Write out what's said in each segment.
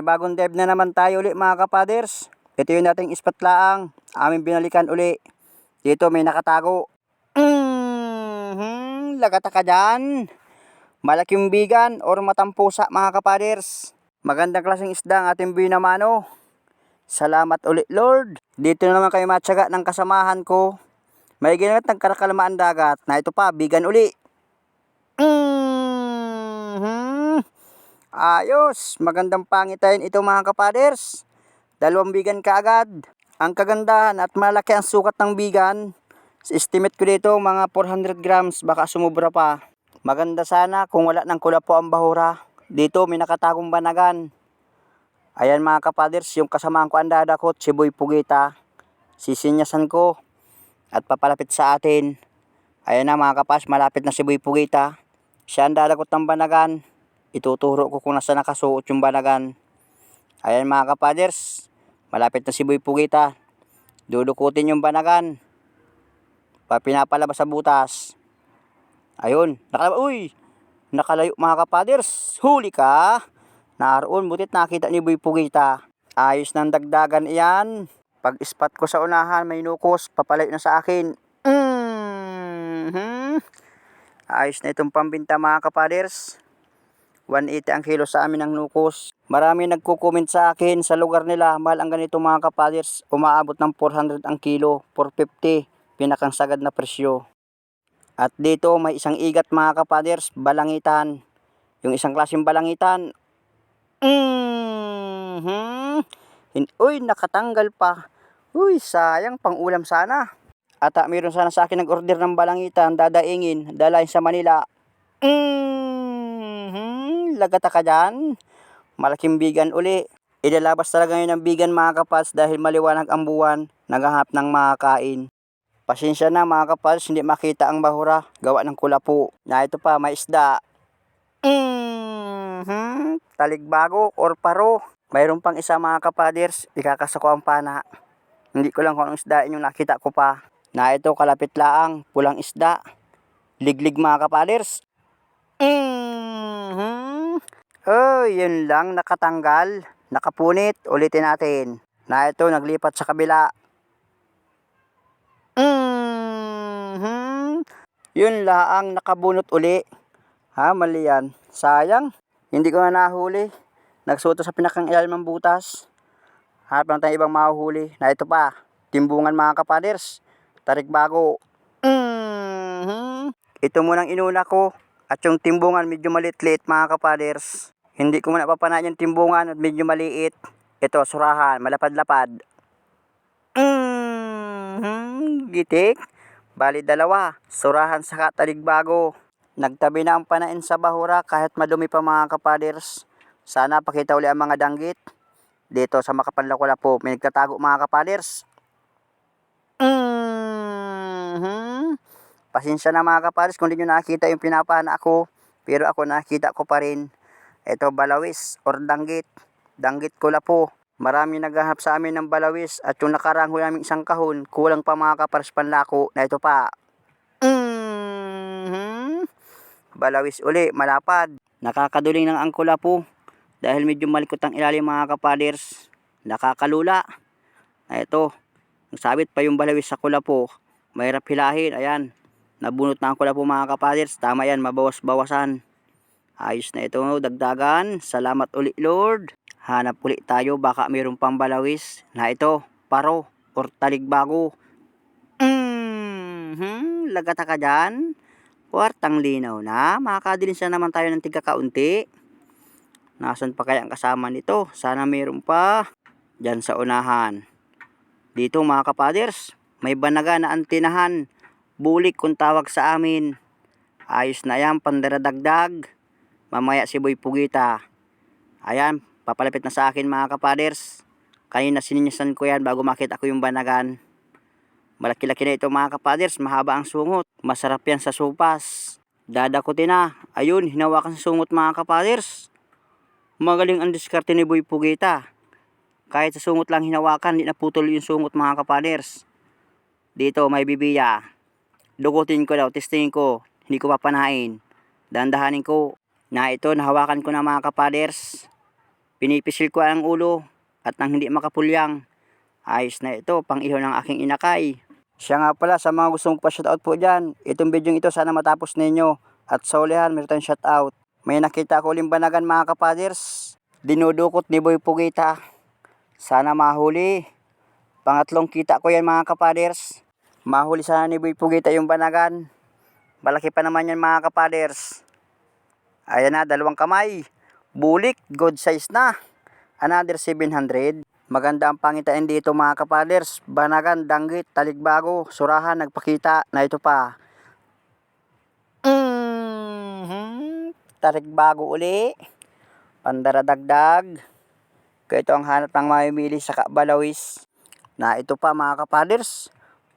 Panibagong dive na naman tayo uli mga kapaders. Ito yung dating ispat laang. Aming binalikan uli. Dito may nakatago. Mm-hmm, lagata ka dyan. Malaking bigan or matampusa mga kapaders. Magandang klaseng isda ang ating binamano. Salamat ulit Lord. Dito na naman kayo matyaga ng kasamahan ko. May ginaga't nagkarakalamaan dagat na ito pa, bigan uli. Mhm. Ayos, magandang pangitain ito mga kapaders. Dalawang bigan kaagad. Ang kagandahan at malaki ang sukat ng bigan. Estimate ko dito mga 400 grams, baka sumubra pa. Maganda sana kung wala ng kula po ang bahura. Dito may nakatagong banagan. Ayan mga kapaders, yung kasamahan ko ang dadakot, si Boy Pugita. Sisinyasan ko at papalapit sa atin. Ayan na mga kapas, malapit na si Boy Pugita. Siya ang dadakot ng banagan. Ituturo ko kung nasa nakasuot yung banagan. Ayan mga kapaders, malapit na si Boy Pugita. Dudukutin yung banagan. Pa pinapalabas sa butas. Ayun, nakala uy, nakalayo mga kapaders. Huli ka. Naroon, butit nakita ni Boy Pugita. Ayos ng dagdagan iyan. Pag ispat ko sa unahan, may nukos, papalayo na sa akin. Mhm. Ayos na itong pambinta mga kapaders. 180 ang kilo sa amin ng nukos. Marami nagko-comment sa akin sa lugar nila, mahal ang ganito mga kapaders. Umaabot ng 400 ang kilo, 450, pinakang sagad na presyo. At dito may isang igat mga kapaders, balangitan. Yung isang klaseng balangitan. Mhm. Hin- Uy, nakatanggal pa. Uy, sayang, pang ulam sana. At ah, mayroon sana sa akin nag-order ng balangitan, dadaingin, dalahin sa Manila. Mhm, lagata ka dyan. Malaking bigan uli. Ilalabas talaga ngayon ng bigan mga kapas dahil maliwanag ang buwan, naghahap ng makakain. Pasensya na mga kapas, hindi makita ang bahura, gawa ng kulapo. Na ito pa, may isda. Mhm, taligbago or paro. Mayroon pang isa mga kapaders, ikakasako ang pana. Hindi ko lang kung anong isda yung nakita ko pa. Na ito kalapit laang, pulang isda. Liglig mga kapaders. Mhm. Oh, yun lang nakatanggal, nakapunit, ulitin natin. Na ito naglipat sa kabila. Mhm. Yun laang nakabunot uli. Ha, mali yan. Sayang, hindi ko na nahuli. Nagsuto sa pinakang ilalim butas. Hanap lang tayo ibang mahuhuli. Na ito pa, timbungan mga kapaders. Tarik bago. Mhm. Ito munang inuna ko. At yung timbungan medyo maliit-liit mga kapaders. Hindi ko muna papanaan yung timbungan at medyo maliit. Ito, surahan, malapad-lapad. Mhm. Gitik. Bali dalawa. Surahan sa taligbago. Nagtabi na ang panain sa bahura kahit madumi pa mga kapaders. Sana pakita uli ang mga danggit. Dito sa Makapanlakula po, may nagtatago mga kapaders. Mhm. Pasensya na mga kapaders kung hindi nyo nakita yung pinapana ako. Pero ako nakita ko pa rin. Ito balawis or danggit. Danggit ko po. Marami naghahanap sa amin ng balawis at yung nakarang namin isang kahon, kulang pa mga kapares panlako na ito pa. Mhm. Balawis uli, malapad. Nakakaduling ng angkula po. Dahil medyo malikot ang ilalim mga kapaders. Nakakalula. Na ito. Nagsabit pa yung balawis sa kula po. Mahirap hilahin. Ayan. Nabunot na ang kula po mga kapaders. Tama yan, mabawas-bawasan. Ayos na ito, dagdagan. Salamat uli Lord. Hanap uli tayo, baka mayroon pang balawis. Na ito, paro or taligbago. Mhm, lagata ka dyan. Kwartang linaw na. Makakadilim siya naman tayo ng tiga kaunti. Nasaan pa kaya ang kasama nito? Sana mayroon pa. Diyan sa unahan. Dito mga kapaders, may banaga na antinahan. Bulik kung tawag sa amin. Ayos na yan, pandaradagdag. Mamaya si Boy Pugita. Ayan, papalapit na sa akin mga kapaders. Kanina sininyasan ko yan bago makita ko yung banagan. Malaki-laki na ito mga kapaders, mahaba ang sungot. Masarap yan sa supas. Dadakutin na. Ayun, hinawakan sa sungot mga kapaders. Magaling ang diskarte ni Boy Pugita. Kahit sa sungot lang hinawakan, di naputol yung sungot mga kapaders. Dito may bibiya. Dugutin ko daw, testingin ko. Hindi ko papanain. Dandahanin ko. Na ito, nahawakan ko na mga kapaders. Pinipisil ko ang ulo at nang hindi makapulyang. Ayos na ito, pang iho ng aking inakay. Siya nga pala sa mga gustong pa-shoutout po dyan. Itong video ito sana matapos ninyo. At sa ulihan, meron shoutout. May nakita ko limbanagan mga kapaders. Dinudukot ni Boy Pugita. Sana mahuli. Pangatlong kita ko yan mga kapaders. Mahuli sana ni Boy Pugita yung banagan. Malaki pa naman yan mga kapaders. Ayan na, dalawang kamay. Bulik, good size na. Another 700. Maganda ang pangitain dito mga kapaders. Banagan, danggit, taligbago, surahan, nagpakita na ito pa. mm Taligbago uli. Pandaradagdag. Kaya ang hanap ng mamimili sa kabalawis. Na ito pa mga kapaders.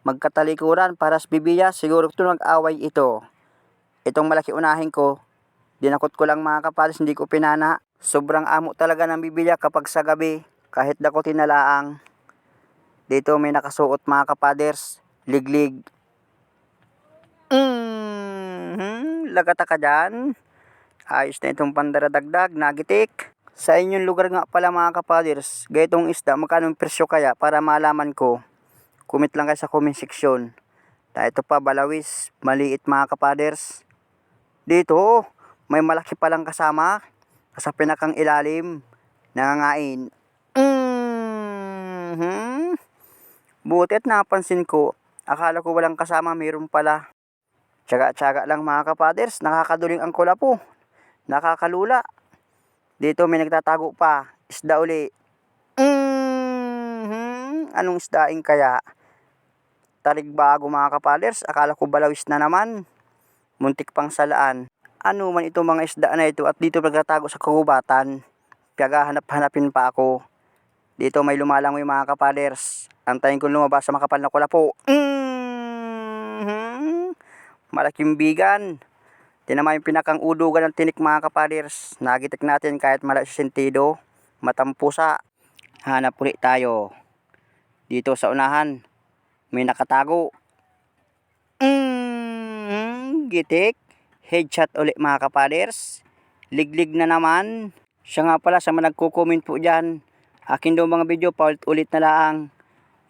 Magkatalikuran para sa bibiya. Siguro ito nag-away ito. Itong malaki unahin ko. Dinakot ko lang mga kapaders. Hindi ko pinana. Sobrang amo talaga ng bibiya kapag sa gabi. Kahit dakotin na laang. Dito may nakasuot mga kapaders. Liglig. Mm-hmm. Lagata ka dyan. Ayos na itong pandaradagdag. Nagitik. Sa inyong lugar nga pala mga kapaders. Gayetong isda. Magkano presyo kaya para malaman ko. Kumit lang kayo sa comment section. Na ito pa balawis. Maliit mga kapaders. Dito. May malaki palang kasama. Sa pinakang ilalim. Nangangain. Mm-hmm. Buti at napansin ko, akala ko walang kasama, mayroon pala. Tsaga-tsaga lang mga kapaders, nakakaduling ang kula po. Nakakalula. Dito may nagtatago pa, isda uli. Mm-hmm. Anong isdaing kaya? Taligbago mga kapaders, akala ko balawis na naman. Muntik pang salaan. Ano man itong mga isda na ito at dito nagtatago sa kagubatan. Piyaga hanap-hanapin pa ako. Dito may lumalangoy mga kapaders. Antayin ko lumabas sa makapal na kula po. Mm-hmm. Malaking bigan. Tinama yung pinakang udugan ng tinik mga kapaders. Nagitik natin kahit mala sa sentido. Matampusa. Hanap ulit tayo. Dito sa unahan. May nakatago. Mm-hmm. Gitik. Headshot ulit mga kapaders. Liglig na naman. Siya nga pala sa mga nagko-comment po dyan. Akin daw mga video, paulit ulit na lang.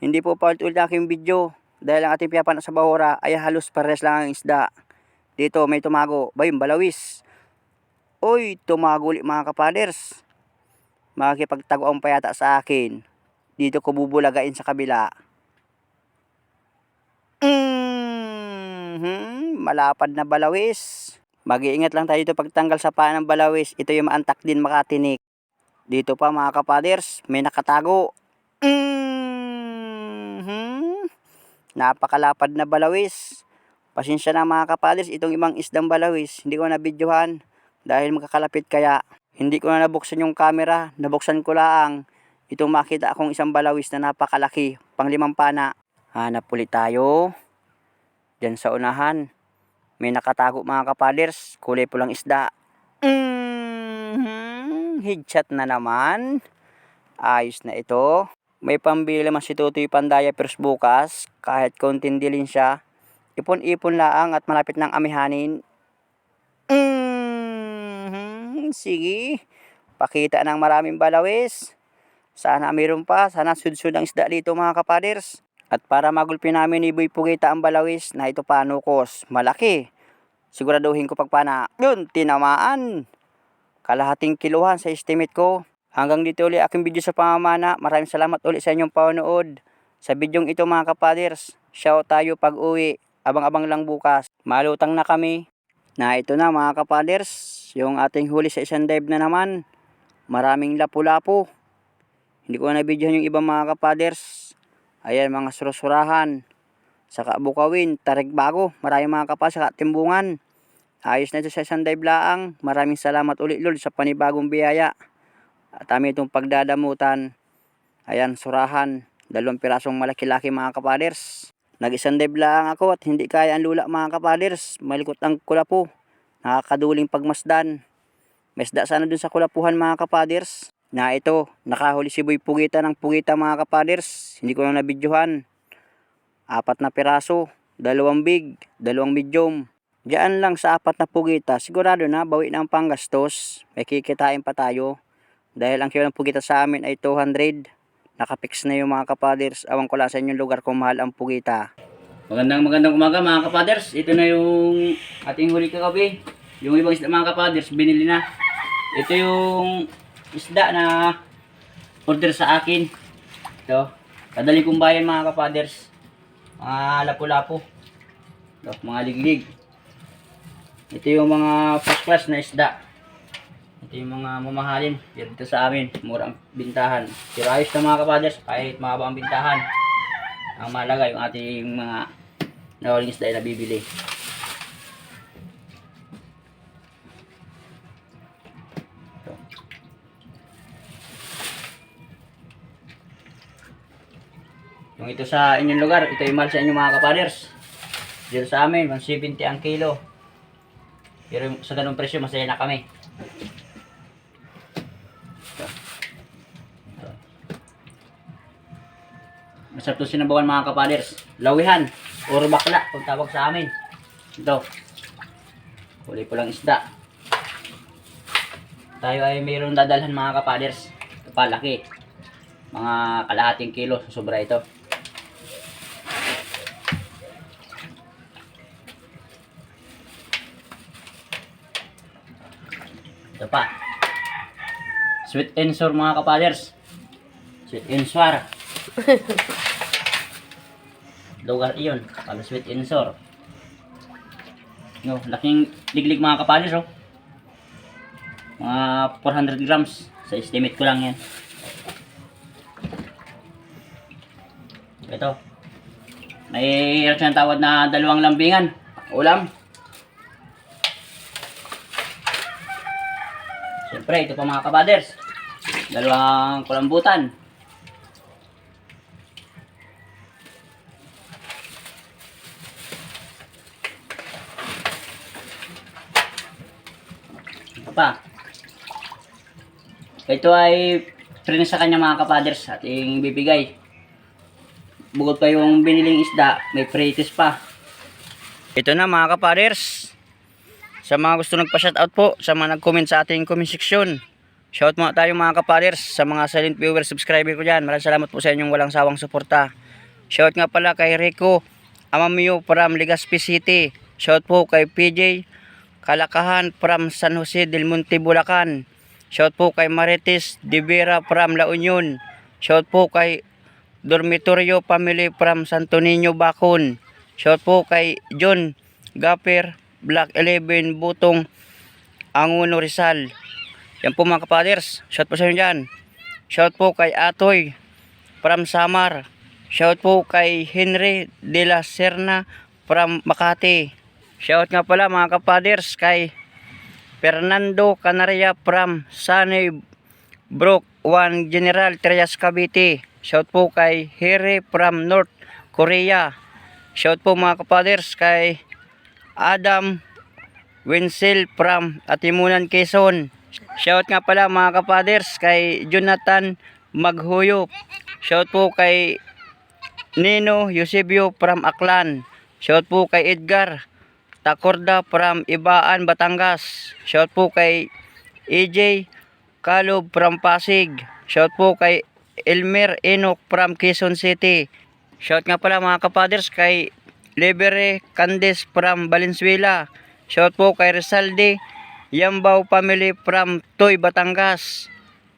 Hindi po paulit ulit ang aking video. Dahil ang ating piyapan sa bahura ay halos pares lang ang isda. Dito may tumago. Ba yung balawis? Uy, tumago ulit mga kapaders. Makikipagtago ang payata sa akin. Dito ko bubulagain sa kabila. Mm-hmm. Malapad na balawis. Mag-iingat lang tayo dito pagtanggal sa paa ng balawis. Ito yung maantak din makatinik. Dito pa mga kapaders, may nakatago. Mm-hmm. Napakalapad na balawis. Pasensya na mga kapaders, itong ibang isdang balawis, hindi ko na videohan dahil magkakalapit kaya. Hindi ko na nabuksan yung camera, nabuksan ko lang. Itong makita akong isang balawis na napakalaki, pang limang pana. Hanap ulit tayo. Diyan sa unahan. May nakatago mga kapaders, kulay pulang isda. Mm-hmm. Headshot na naman. Ayos na ito. May pambili naman si Tutoy Pandaya Pers bukas. Kahit konting dilin siya. Ipon-ipon laang at malapit ng amihanin. Mm-hmm. Sige. Pakita ng maraming balawis. Sana mayroon pa. Sana sudsud ang isda dito mga kapaders. At para magulpi namin ni Boy Pugita ang balawis na ito pa nukos. Malaki. Siguraduhin ko pagpana. Yun, tinamaan. Kalahating kiluhan sa estimate ko. Hanggang dito ulit aking video sa pamamana. Maraming salamat ulit sa inyong panonood. Sa bidyong ito mga kapaders, shout tayo pag uwi. Abang-abang lang bukas. Malutang na kami. Na ito na mga kapaders, yung ating huli sa isang dive na naman. Maraming lapu-lapu. Hindi ko na videohan yung ibang mga kapaders. Ayan mga surusurahan. Saka bukawin, tarig bago. Maraming mga kapas, saka timbungan. Ayos na ito sa isang dive laang. Maraming salamat ulit Lord sa panibagong biyaya. At kami itong pagdadamutan. Ayan, surahan. Dalawang pirasong malaki-laki mga kapaders. Nag-isang dive ako at hindi kaya ang lula mga kapaders. Malikot ang kulapo. Nakakaduling pagmasdan. May isda sana dun sa kulapuhan mga kapaders. Na ito, nakahuli si Boy Pugita ng Pugita mga kapaders. Hindi ko na nabidyohan. Apat na piraso, dalawang big, dalawang medium. Diyan lang sa apat na pugita, sigurado na bawi ng panggastos. May kikitain pa tayo. Dahil ang kilo ng pugita sa amin ay 200. Nakapix na yung mga kapaders. Awan ko lang sa inyong lugar kung mahal ang pugita. Magandang magandang umaga mga kapaders. Ito na yung ating huli kagabi. Yung ibang isda mga kapaders, binili na. Ito yung isda na order sa akin. Ito. Kadali kong bayan mga kapaders. Mga lapu-lapu. Mga liglig. Ito yung mga first class na isda. Ito yung mga mamahalin. Dito sa amin. Murang bintahan. Pero ayos na mga kapaders. Kahit mahaba ang bintahan ang mahalaga yung ating mga nawaling isda ay nabibili. Yung ito sa inyong lugar, ito yung mahal sa inyong mga kapaders. Dito sa amin, 170 ang kilo. Pero sa ganung presyo, masaya na kami. Ito. Ito. Masarap to sinabawan mga kapaders. Lawihan or bakla kung tawag sa amin. Ito. Huli po lang isda. Tayo ay mayroong dadalhan mga kapaders. Ito pa, laki. Mga kalahating kilo. Sobra ito. Ito pa. Sweet and sour mga kapaders. Sweet and sour. lugar iyon. Para sweet and sour. No, laking liglig mga kapalis oh. Mga 400 grams. Sa estimate ko lang yan. Ito. May reaction tawad na dalawang lambingan. Ulam siyempre ito pa mga kapaders dalawang kulambutan Ito pa. Ito ay friend sa kanya mga kapaders ating bibigay. Bukod pa yung biniling isda, may pretis pa. Ito na mga kapaders. Sa mga gusto nagpa-shoutout po, sa mga nag-comment sa ating comment section. Shout mo tayo mga kapaders sa mga silent viewer subscriber ko dyan. Maraming salamat po sa inyong walang sawang suporta. Shout nga pala kay Rico Amamio from Legazpi City. Shout po kay PJ Kalakahan from San Jose del Monte, Bulacan. Shout po kay Marites De Vera from La Union. Shout po kay Dormitorio Family from Santo Niño, Bacon. Shout po kay John Gapper, Black 11, Butong, Anguno Rizal. Yan po mga kapaders. Shout po sa inyo dyan. Shout po kay Atoy from Samar. Shout po kay Henry De La Serna from Makati. Shout nga pala mga kapaders kay Fernando Canaria from Sunny Brook 1 General Trias Cavite. Shout po kay Harry from North Korea. Shout po mga kapaders kay Adam Winsel from Atimunan Quezon. Shout nga pala mga kapaders kay Jonathan Maghuyop. Shout po kay Nino Eusebio from Aklan. Shout po kay Edgar Takorda from Ibaan, Batangas. Shout po kay EJ Kalob from Pasig. Shout po kay Elmer Enoch from Quezon City. Shout nga pala mga kapaders kay Libere Candes from Valenzuela. Shout po kay Rizalde Yambao family from Toy, Batangas.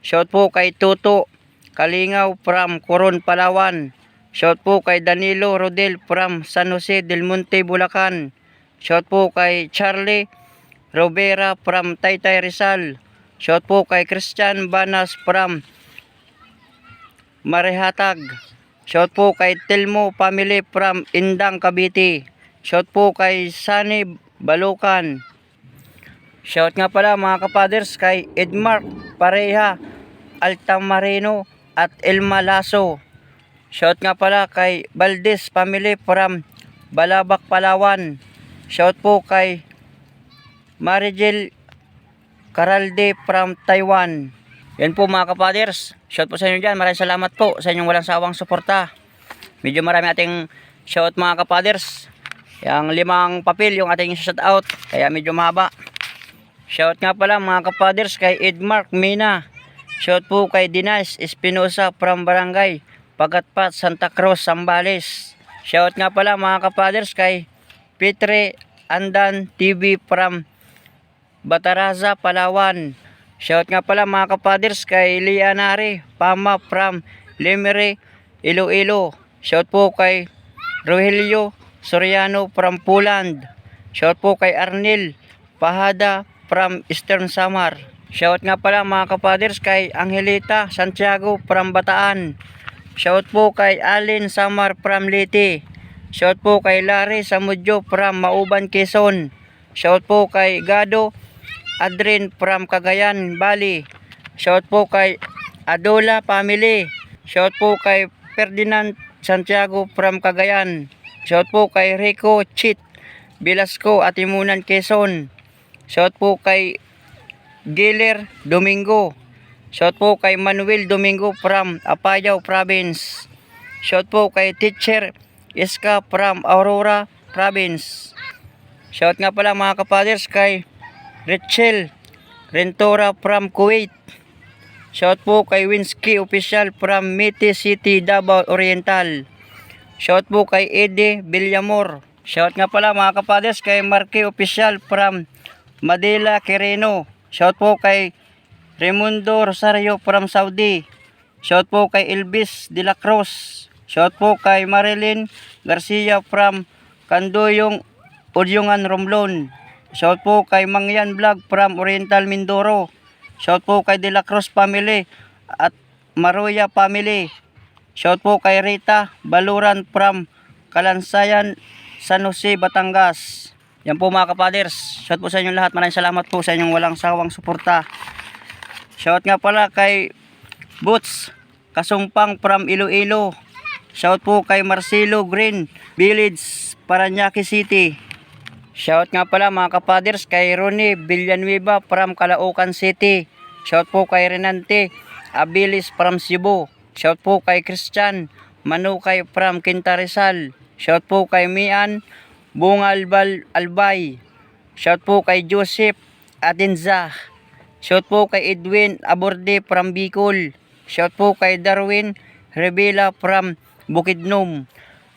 Shout po kay Tuto Kalingaw from Coron, Palawan. Shout po kay Danilo Rodel from San Jose del Monte, Bulacan. Shout po kay Charlie Robera from Taytay Rizal. Shout po kay Christian Banas from Marehatag. Shout po kay Telmo family from Indang, Cavite. Shout po kay Sunny Balukan. Shout nga pala mga kapaders kay Edmark Pareha, Altamarino at Elma Lasso. Shout nga pala kay Valdez family from Balabak, Palawan. Shout po kay Marigel Caralde from Taiwan. Yan po mga kapaders. Shout po sa inyo dyan. Maraming salamat po sa inyong walang sawang suporta. Medyo marami ating shout mga kapaders. Yung limang papel yung ating shout out. Kaya medyo mahaba. Shout nga pala mga kapaders kay Edmark Mina. Shout po kay Dinas Espinosa from Barangay Pagatpat, Santa Cruz, Sambales. Shout nga pala mga kapaders kay Petre Andan TV from Bataraza, Palawan. Shout nga pala mga kapaders kay Lianare Pama from Limere, Iloilo. Shout po kay Rogelio Soriano from Poland. Shout po kay Arnel Pahada from Eastern Samar. Shout nga pala mga kapaders kay Angelita Santiago from Bataan. Shout po kay Alin Samar from Liti. Shout po kay Larry Samudyo from Mauban, Quezon. Shout po kay Gado Adrin from Cagayan, Bali. Shout po kay Adola Family. Shout po kay Ferdinand Santiago from Cagayan. Shout po kay Rico Chit Velasco Atimunan, Quezon. Shout po kay Giler Domingo. Shout po kay Manuel Domingo from Apayao Province. Shout po kay Teacher Iska from Aurora Province. Shout nga pala mga kapaders kay Rachel Rentora from Kuwait. Shout po kay Winsky Official from Mete City, Davao Oriental. Shout po kay Eddie Villamor. Shout nga pala mga kapaders kay Marque Official from Madela Quireno. Shout po kay Raimundo Rosario from Saudi. Shout po kay Elvis De La Cruz. Shout po kay Marilyn Garcia from Kandoyong Udyungan Romblon. Shout po kay Mangyan Vlog from Oriental Mindoro. Shout po kay De La Cruz family at Maruya family. Shout po kay Rita Baluran from Kalansayan, San Jose, Batangas. Yan po mga kapaders. Shout po sa inyong lahat. Maraming salamat po sa inyong walang sawang suporta. Shout nga pala kay Boots Kasumpang from Iloilo. Shout po kay Marcelo Green Village, Paranaque City. Shout nga pala mga kapaders kay Ronnie Villanueva from Calaucan City. Shout po kay Renante Abilis from Cebu. Shout po kay Christian Manukay from Quintarizal. Shout po kay Mian Bungal Bal Albay. Shout po kay Joseph Atenza. Shout po kay Edwin Aborde from Bicol. Shout po kay Darwin Revela from Bukidnom.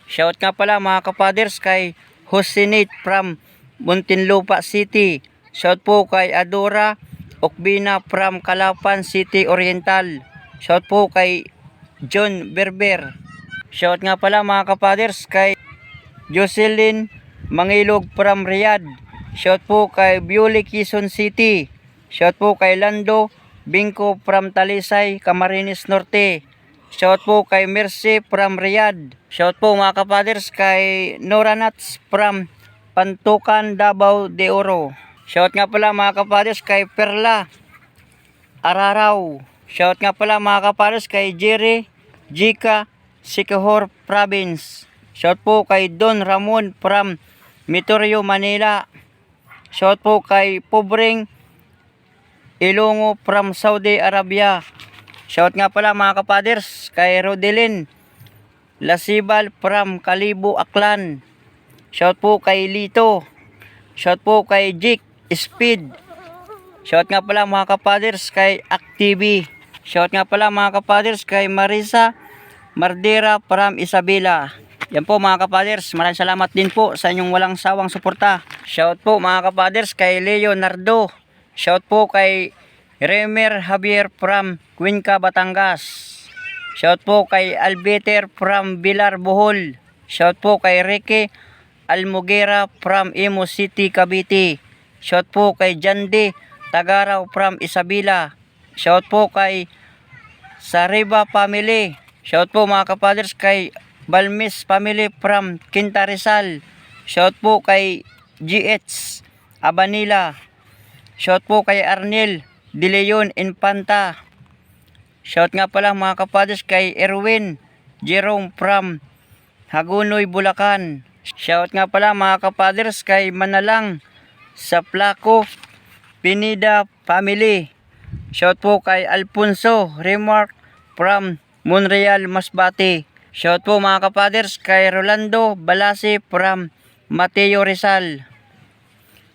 Shout nga pala mga kapaders kay Hosinit from Muntinlupa City. Shout po kay Adora Okbina from Calapan City Oriental. Shout po kay John Berber. Shout nga pala mga kapaders kay Jocelyn Mangilog from Riyadh. Shout po kay Beauty Quezon City. Shout po kay Lando Bingko from Talisay, Camarines Norte. Shout po kay Mercy from Riyadh. Shout po mga kapaders kay Nora Nuts from Pantukan, Davao de Oro. Shout nga pala mga kapaders kay Perla Araraw. Shout nga pala mga kapaders kay Jerry Jika Sikihor Province. Shout po kay Don Ramon from Mitorio, Manila. Shout po kay Pobreng Ilongo from Saudi Arabia. Shout nga pala mga kapaders kay Rodelin Lasibal from Kalibo, Aklan. Shout po kay Lito. Shout po kay Jake Speed. Shout nga pala mga kapaders kay Activi. Shout nga pala mga kapaders kay Marisa Mardera from Isabela. Yan po mga kapaders, maraming salamat din po sa inyong walang sawang suporta. Shout po mga kapaders kay Leonardo. Shout po kay Remer Javier from Cuenca, Batangas. Shout po kay Albeter from Bilar, Bohol. Shout po kay Ricky Almugera from Imo City, Cavite. Shout po kay Jande Tagaraw from Isabela. Shout po kay Sariba family. Shout po mga kapaders kay Balmis family from Quinta Rizal. Shout po kay GH Abanila. Shout po kay Arnel De Leon Infanta. Shout nga pala mga kapaders kay Erwin Jerome from Hagunoy, Bulacan. Shout nga pala mga kapaders kay Manalang sa Placo Pinida family. Shout po kay Alfonso Remark from Monreal, Masbate. Shout po mga kapaders kay Rolando Balasi from Mateo Rizal.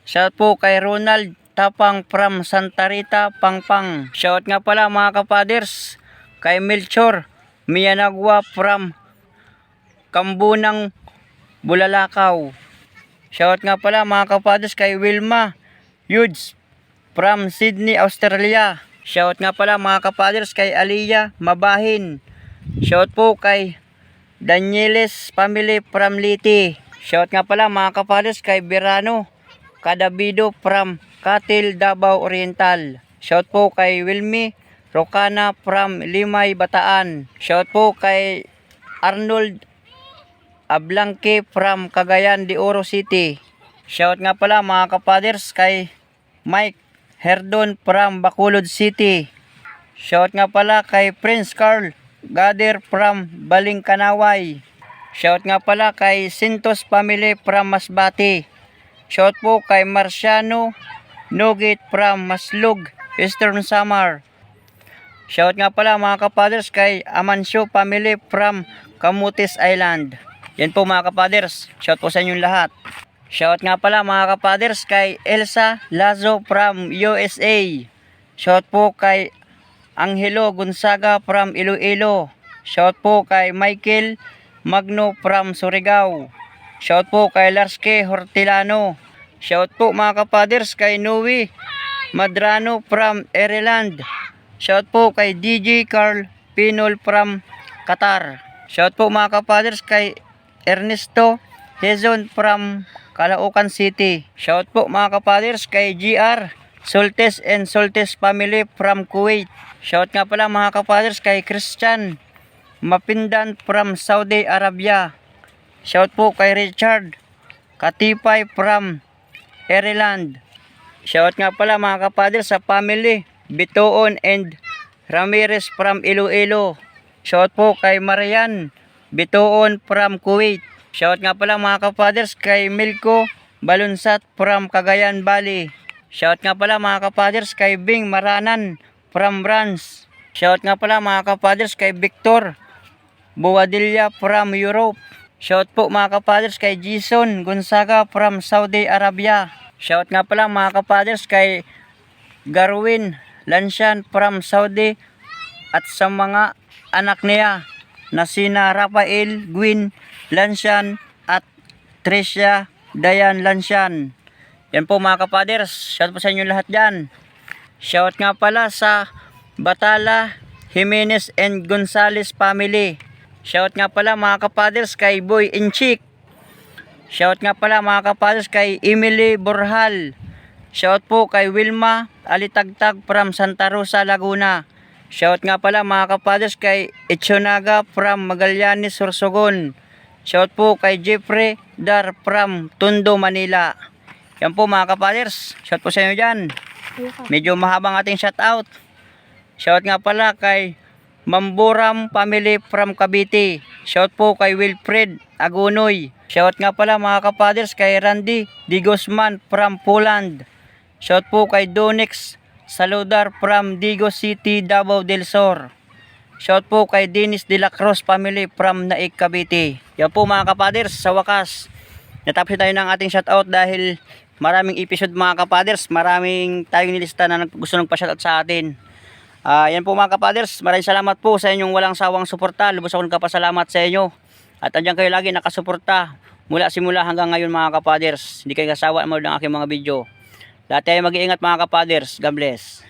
Shout po kay Ronald Tapang from Santa Rita, Pangpang. Shout nga pala mga kapaders kay Melchor Miyanagwa from Kambunang Bulalakaw. Shout nga pala mga kapaders kay Wilma Yudes from Sydney, Australia. Shout nga pala mga kapaders kay Aliyah Mabahin. Shout po kay Danieles family from Liti. Shout nga pala mga kapaders kay Berano Cadabido from Katil, Davao Oriental. Shout po kay Wilmy Rocana from Limay, Bataan. Shout po kay Arnold Ablanque from Cagayan de Oro City. Shout nga pala mga kapaders kay Mike Herdon from Bacolod City. Shout nga pala kay Prince Carl Gader from Balingkanaway. Shout nga pala kay Sintos Family from Masbati. Shout po kay Marciano Nugit from Maslug, Eastern Samar. Shout nga pala mga kapaders kay Amancio Family from Camotes Island. Yan po mga kapaders. Shout po sa inyong lahat. Shout nga pala mga kapaders kay Elsa Lazo from USA. Shout po kay Angelo Gonzaga from Iloilo. Shout po kay Michael Magno from Surigao. Shout po kay Larske Hortilano. Shout po mga kapaders kay Noe Madrano from Ireland. Shout po kay DJ Carl Pinol from Qatar. Shout po mga kapaders kay Ernesto Hezon from Calaucan City. Shout po mga kapaders kay GR Soltes and Soltes family from Kuwait. Shout nga pala mga kapaders kay Christian Mapindan from Saudi Arabia. Shout po kay Richard Katipay from Ireland. Shout nga pala mga kapaders sa family Bitoon and Ramirez from Iloilo. Shout po kay Marian Bitoon from Kuwait. Shout nga pala mga kapaders kay Milko Balunsat from Cagayan Valley. Shout nga pala mga kapaders kay Bing Maranan from Brans. Shout nga pala mga kapaders kay Victor Buwadilla from Europe. Shout po mga kapaders kay Jason Gonzaga from Saudi Arabia. Shout nga pala mga kapaders kay Garwin Lanshan from Saudi at sa mga anak niya na sina Rafael Gwyn Lanshan at Tricia Dayan Lanshan. Yan po mga kapaders. Shout po sa inyo lahat dyan. Shout nga pala sa Batala, Jimenez and Gonzales family. Shout nga pala mga kapaders kay Boy Inchik. Shout nga pala mga kapaders kay Emily Borhal. Shout po kay Wilma Alitagtag from Santa Rosa, Laguna. Shout nga pala mga kapaders kay Echonaga from Magallanes, Sorsogon. Shout po kay Jeffrey Dar from Tondo, Manila. Yan po mga kapaders. Shout po sa inyo dyan. Medyo mahabang ating shout out. Shout nga pala kay Mamburam family from Cavite. Shout po kay Wilfred Agunoy. Shout nga pala mga kapaders kay Randy Di Guzman from Poland. Shout po kay Donix Saludar from Digo City, Davao del Sur. Shout po kay Dennis De La Cruz family from Naik, Cavite. Yan po mga kapaders, sa wakas. Natapos tayo ng ating shoutout dahil maraming episode mga kapaders. Maraming tayong nilista na gusto nang pa-shoutout sa atin. Ah, yan po mga kapaders, maraming salamat po sa inyong walang sawang suporta. Lubos akong kapasalamat sa inyo. At andyan kayo lagi nakasuporta mula simula hanggang ngayon mga kapaders. Hindi kayo kasawa mo ng aking mga video. Lahat tayo mag-iingat mga kapaders. God bless.